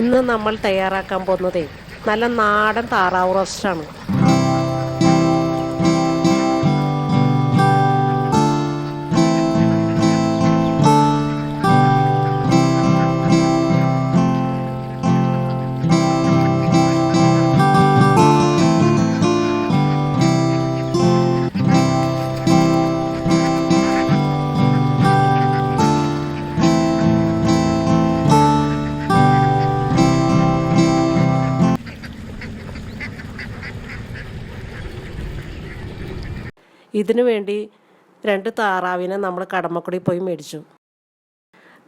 ഇന്ന് നമ്മൾ തയ്യാറാക്കാൻ പോകുന്നതേ നല്ല നാടൻ താറാവ് റോസ്റ്റാണ്. ഇതിനു വേണ്ടി രണ്ട് താറാവിനെ നമ്മൾ കടമക്കുടി പോയി മേടിച്ചു.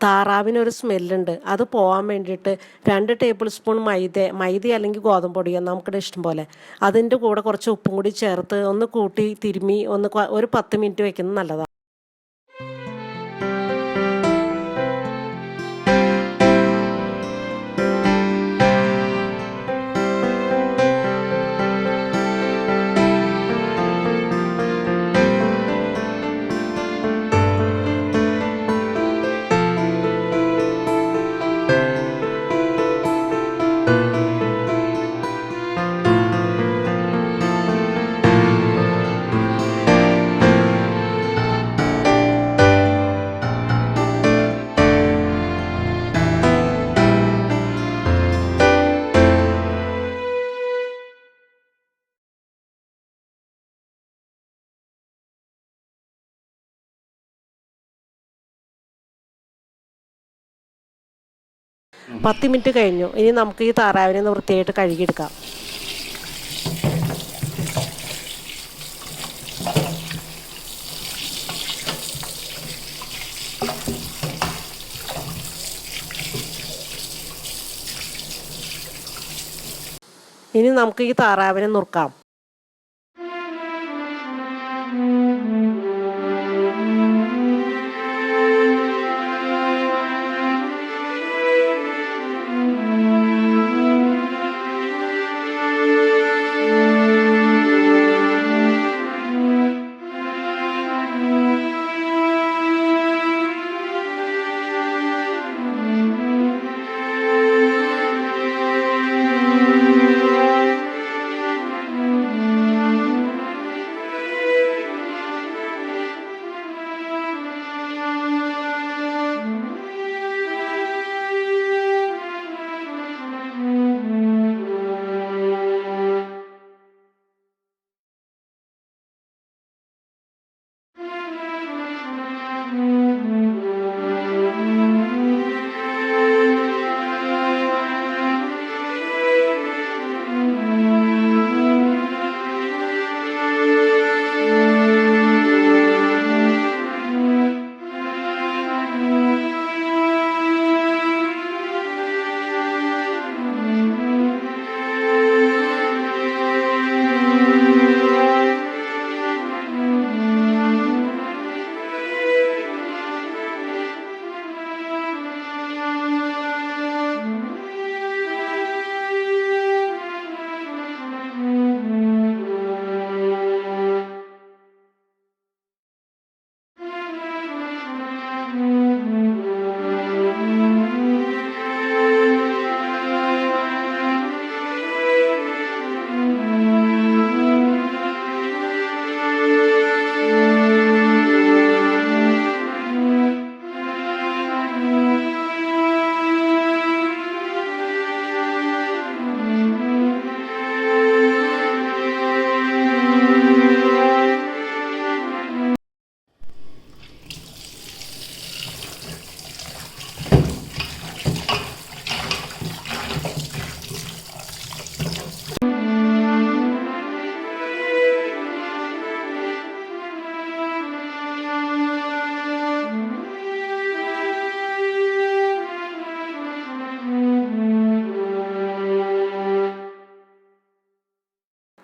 താറാവിനൊരു സ്മെല്ലുണ്ട്. അത് പോകാൻ വേണ്ടിയിട്ട് രണ്ട് ടേബിൾ സ്പൂൺ മൈദ മൈദ അല്ലെങ്കിൽ ഗോതമ്പ് പൊടിയോ നമുക്കിടെ ഇഷ്ടം പോലെ. അതിന്റെ കൂടെ കുറച്ച് ഉപ്പും കൂടി ചേർത്ത് ഒന്ന് കൂട്ടി തിരുമ്മി ഒന്ന് ഒരു പത്ത് മിനിറ്റ് വെക്കുന്നത് നല്ലതാണ് പത്ത് മിനിറ്റ് കഴിഞ്ഞു. ഇനി നമുക്ക് ഈ താറാവിനെ ഒന്ന് വൃത്തിയായിട്ട് കഴുകിയെടുക്കാം. ഇനി നമുക്ക് ഈ താറാവിനെ നുറുക്കാം.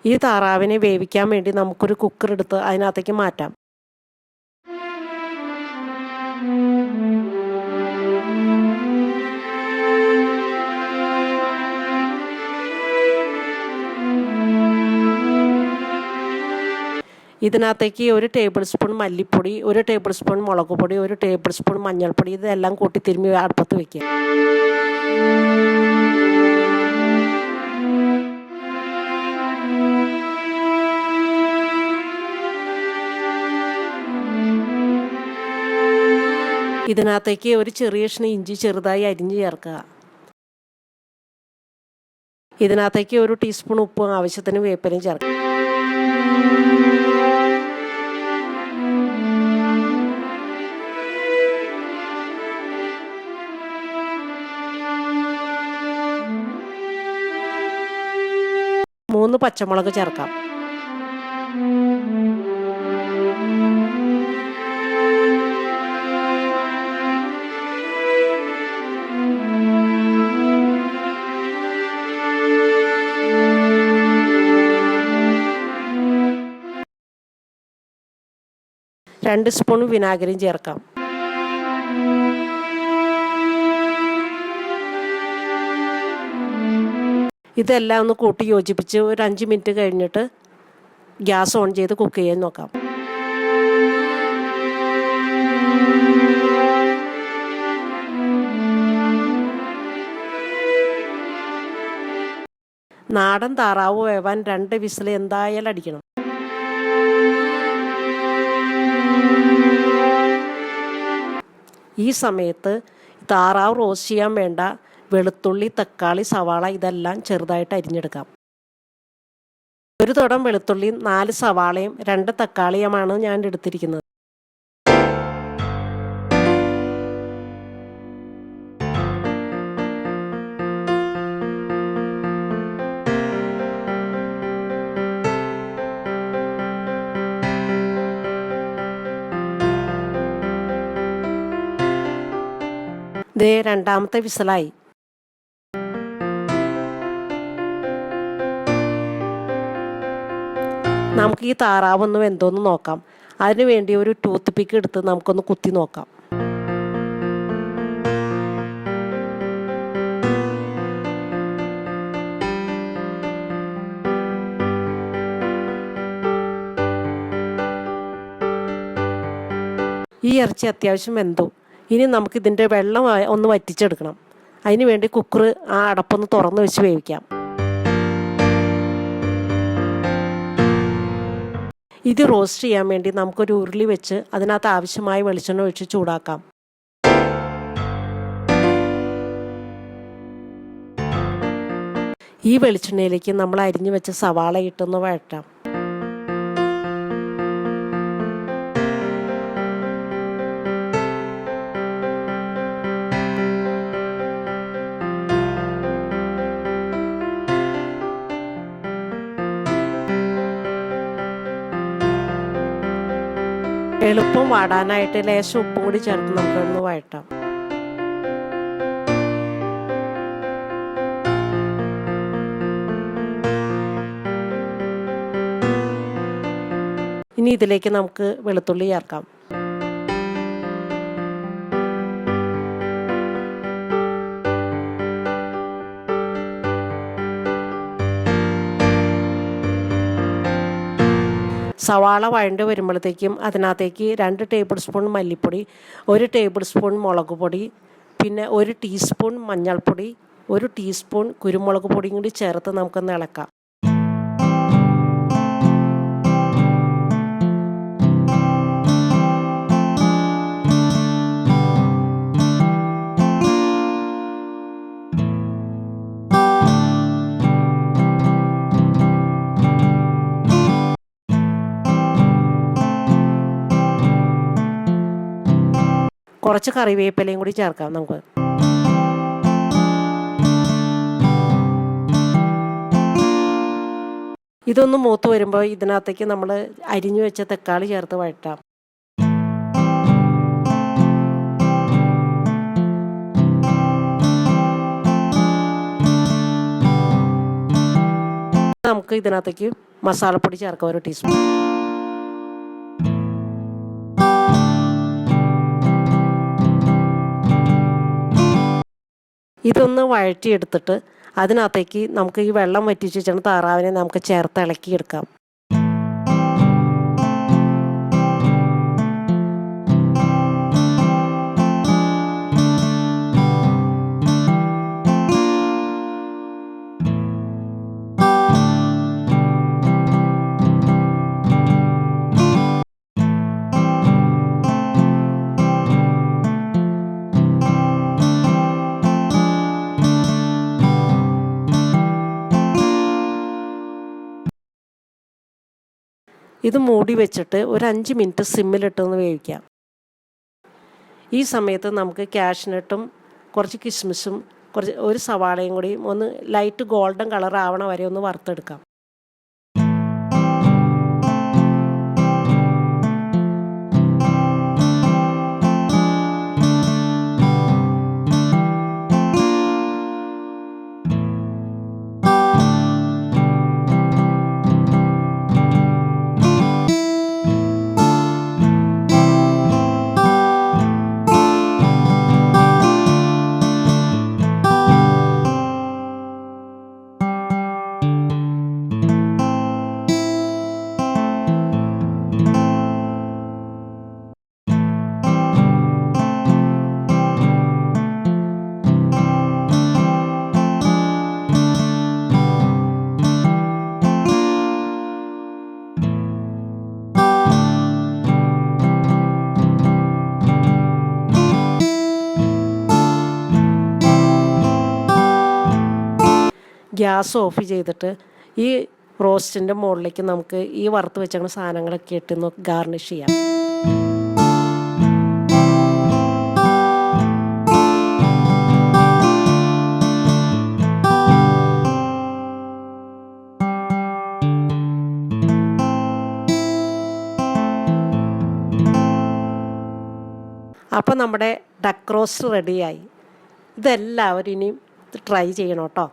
ഈ താറാവിനെ വേവിക്കാൻ വേണ്ടി നമുക്കൊരു കുക്കർ എടുത്ത് അതിനകത്തേക്ക് മാറ്റാം. ഇതിനകത്തേക്ക് ഒരു ടേബിൾ സ്പൂൺ മല്ലിപ്പൊടി ഒരു ടേബിൾ സ്പൂൺ മുളക് പൊടി ഒരു ടേബിൾ സ്പൂൺ മഞ്ഞൾപ്പൊടി ഇതെല്ലാം കൂട്ടി തിരുമ്മി അടുപ്പത്ത് വെക്കുക. ഇതിനകത്തേക്ക് ഒരു ചെറിയ കഷ്ണം ഇഞ്ചി ചെറുതായി അരിഞ്ഞ് ചേർക്കുക. ഇതിനകത്തേക്ക് ഒരു ടീസ്പൂൺ ഉപ്പും ആവശ്യത്തിന് വേപ്പനും ചേർക്കുക മൂന്ന് പച്ചമുളക് ചേർക്കാം. രണ്ട് സ്പൂൺ വിനാഗിരിയും ചേർക്കാം. ഇതെല്ലാം ഒന്ന് കൂട്ടി യോജിപ്പിച്ച് ഒരു അഞ്ച് മിനിറ്റ് കഴിഞ്ഞിട്ട് ഗ്യാസ് ഓൺ ചെയ്ത് കുക്ക് ചെയ്യാൻ നോക്കാം. നാടൻ താറാവ് വേവാൻ രണ്ട് വിസിൽ എന്തായാലും അടിക്കണം. ഈ സമയത്ത് താറാവ് റോസ്റ്റ് ചെയ്യാൻ വേണ്ട വെളുത്തുള്ളി തക്കാളി സവാള ഇതെല്ലാം ചെറുതായിട്ട് അരിഞ്ഞെടുക്കാം. ഒരു തുടം വെളുത്തുള്ളിയും നാല് സവാളയും രണ്ട് തക്കാളിയുമാണ് ഞാൻ എടുത്തിരിക്കുന്നത്. ദേ രണ്ടാമത്തെ വിസലായി. നമുക്ക് ഈ താറാവൊന്നും എന്തോന്ന് നോക്കാം. അതിനുവേണ്ടി ഒരു ടൂത്ത് പിക്ക് എടുത്ത് നമുക്കൊന്ന് കുത്തി നോക്കാം. ഈ ഇറച്ചി അത്യാവശ്യം വെന്തു? ഇനി നമുക്ക് ഇതിന്റെ വെള്ളം ഒന്ന് വറ്റിച്ചെടുക്കണം. അതിന് വേണ്ടി കുക്കർ ആ അടപ്പൊന്ന് തുറന്ന് വെച്ച് വേവിക്കാം. ഇത് റോസ്റ്റ് ചെയ്യാൻ വേണ്ടി നമുക്കൊരു ഉരുളി വെച്ച് അതിനകത്ത് ആവശ്യമായ വെളിച്ചെണ്ണ ഒഴിച്ച് ചൂടാക്കാം. ഈ വെളിച്ചെണ്ണയിലേക്ക് നമ്മൾ അരിഞ്ഞു വെച്ച സവാള ഇട്ടൊന്ന് വഴറ്റാം. എളുപ്പം വാടാനായിട്ട് ലേശം ഉപ്പും കൂടി ചേർത്ത് നമുക്കൊന്ന് വഴട്ടാം ഇനി ഇതിലേക്ക് നമുക്ക് വെളുത്തുള്ളി ചേർക്കാം. സവാള വഴണ്ട് വരുമ്പോഴത്തേക്കും അതിനകത്തേക്ക് രണ്ട് ടേബിൾ സ്പൂൺ മല്ലിപ്പൊടി ഒരു ടേബിൾ സ്പൂൺ മുളക് പൊടി പിന്നെ ഒരു ടീസ്പൂൺ മഞ്ഞൾപ്പൊടി ഒരു ടീസ്പൂൺ കുരുമുളക് പൊടിയും കൂടി ചേർത്ത് നമുക്കൊന്ന് ഇളക്കാം. കുറച്ച് കറിവേപ്പിലയും കൂടി ചേർക്കാം നമുക്ക്. ഇതൊന്ന് മൂത്ത് വരുമ്പോൾ ഇതിനകത്തേക്ക് നമ്മൾ അരിഞ്ഞു വെച്ച തക്കാളി ചേർത്ത് വഴട്ടാം നമുക്ക് ഇതിനകത്തേക്ക് മസാലപ്പൊടി ചേർക്കാം ഒരു ടീസ്പൂൺ ഇതൊന്ന് വഴറ്റിയെടുത്തിട്ട് അതിനകത്തേക്ക് നമുക്ക് ഈ വെള്ളം വറ്റിച്ച് വെച്ചാൽ താറാവിനെ നമുക്ക് ചേർത്ത് ഇളക്കിയെടുക്കാം. ഇത് മൂടി വെച്ചിട്ട് ഒരു അഞ്ച് മിനിറ്റ് സിമ്മിലിട്ടൊന്ന് വേവിക്കാം. ഈ സമയത്ത് നമുക്ക് കാഷ്നട്ടും കുറച്ച് കിസ്മിസും കുറച്ച് ഒരു സവാളയും കൂടി ഒന്ന് ലൈറ്റ് ഗോൾഡൻ കളർ ആവണ വരെ ഒന്ന് വറുത്തെടുക്കാം. ഗ്യാസ് ഓഫ് ചെയ്തിട്ട് ഈ റോസ്റ്റിന്റെ മുകളിലേക്ക് നമുക്ക് ഈ വറുത്ത് വെച്ചിരുന്ന സാധനങ്ങളൊക്കെ ഇട്ട് നോക്കി ഗാർണിഷ് ചെയ്യാം. അപ്പോൾ നമ്മുടെ ഡക്ക് റോസ്റ്റ് റെഡിയായി. ഇതെല്ലാവരും ഇനിയും ട്രൈ ചെയ്യണം കേട്ടോ.